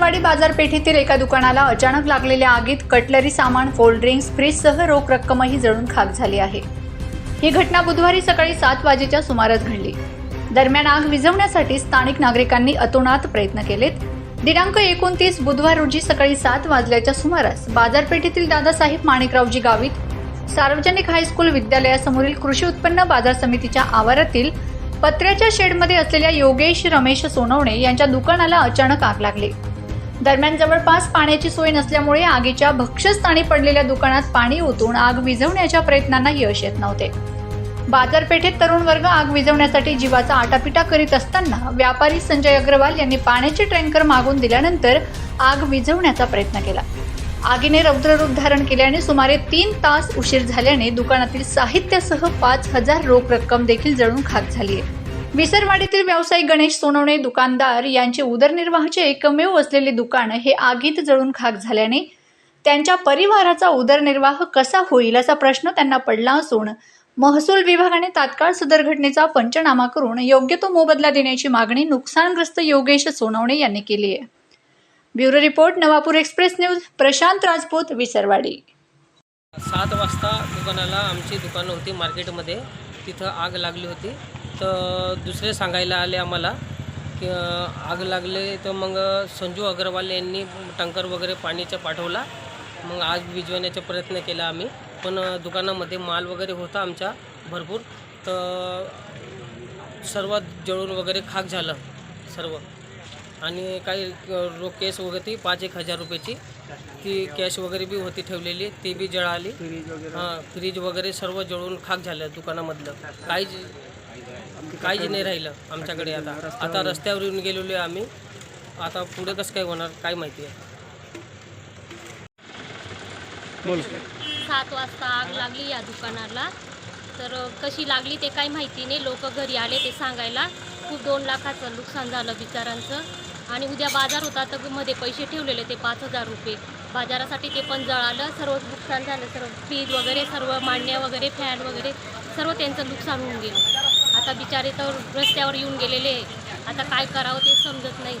अंगणवाडी बाजारपेठेतील एका दुकानाला अचानक लागलेल्या आगीत कटलरी सामान कोल्ड ड्रिंक्स फ्रीजसह रोख रक्कमही जळून खाक झाली आहे. ही घटना बुधवारी सकाळी सात वाजेच्या सुमारास घडली. दरम्यान आग विझवण्यासाठी स्थानिक नागरिकांनी अतोनात प्रयत्न केलेत. दिनांक एकोणतीस बुधवार रोजी सकाळी सात वाजल्याच्या सुमारास बाजारपेठेतील दादासाहेब माणिकरावजी गावित सार्वजनिक हायस्कूल विद्यालयासमोरील कृषी उत्पन्न बाजार समितीच्या आवारातील पत्र्याच्या शेडमध्ये असलेल्या योगेश रमेश सोनवणे यांच्या दुकानाला अचानक आग लागली. दरम्यान जवळपास पाण्याची सोय नसल्यामुळे आगीच्या भक्ष्यस्थानी पडलेल्या दुकानात पाणी ओतून आग विझवण्याच्या प्रयत्नांना यश येत नव्हते. बाजारपेठेत तरुण वर्ग आग विझवण्यासाठी जीवाचा आटापिटा करीत असताना व्यापारी संजय अग्रवाल यांनी पाण्याचे टँकर मागून दिल्यानंतर आग विझवण्याचा प्रयत्न केला. आगीने रौद्ररूप धारण केल्याने सुमारे तीन तास उशीर झाल्याने दुकानातील साहित्यासह पाच हजार रोख रक्कम देखील जळून खाक झाली आहे विसरवाडीतील व्यावसायिक गणेश सोनवणे दुकानदार यांचे उदरनिर्वाहाचे एकमेव असलेले दुकान हे आगीत जळून खाक झाल्याने त्यांच्या परिवाराचा उदरनिर्वाह कसा होईल असा प्रश्न त्यांना पडला असून महसूल विभागाने तात्काळ सदर घटनेचा पंचनामा करून योग्य तो मोबदला देण्याची मागणी नुकसानग्रस्त योगेश सोनवणे यांनी केली आहे. Bureau report Navapur express news Prashant Rajput Visarwadi. सात वाजता दुकानाला आमची दुकानं होती मार्केटमध्ये. तिथं आग लागली होती. तर दुसरे सांगायला आले आम्हाला की आग लागले तर मग संजू अग्रवाल यांनी टँकर वगैरे पाणीचा पाठवला. मग आग विझवण्याचा प्रयत्न केला आम्ही. पण दुकानामध्ये माल वगैरे होता आमचा भरपूर. तर सर्व जळून वगैरे खाक झालं सर्व. आणि काही रोख केस वगैरे ती पाच एक हजार रुपयाची. ती कॅश वगैरे बी होती ठेवलेली. ती बी जळाली. हां फ्रीज वगैरे सर्व जळून खाक झालं दुकानामधलं. काहीच काहीच नाही राहिलं आमच्याकडे आता. आता रस्त्यावर येऊन गेलेलो आहे आम्ही. आता पुढे कसं काय होणार काय माहिती आहे. सात वाजता आग लागली या दुकानाला. तर कशी लागली ते काही माहिती नाही. लोक घरी आले ते सांगायला. खूप दोन लाखाचं नुकसान झालं बिचारांचं. आणि उद्या बाजार होता तर मध्ये पैसे ठेवलेले ते पाच हजार रुपये. बाजारासाठी ते पण जळालं. सर्व नुकसान झालं. सर्व फ्रीज वगैरे सर्व मांडण्या वगैरे फॅन वगैरे सर्व त्यांचं नुकसान होऊन गेलं. आता बिचारे तर रस्त्यावर येऊन गेलेले आहे. आता काय करावं ते समजत नाही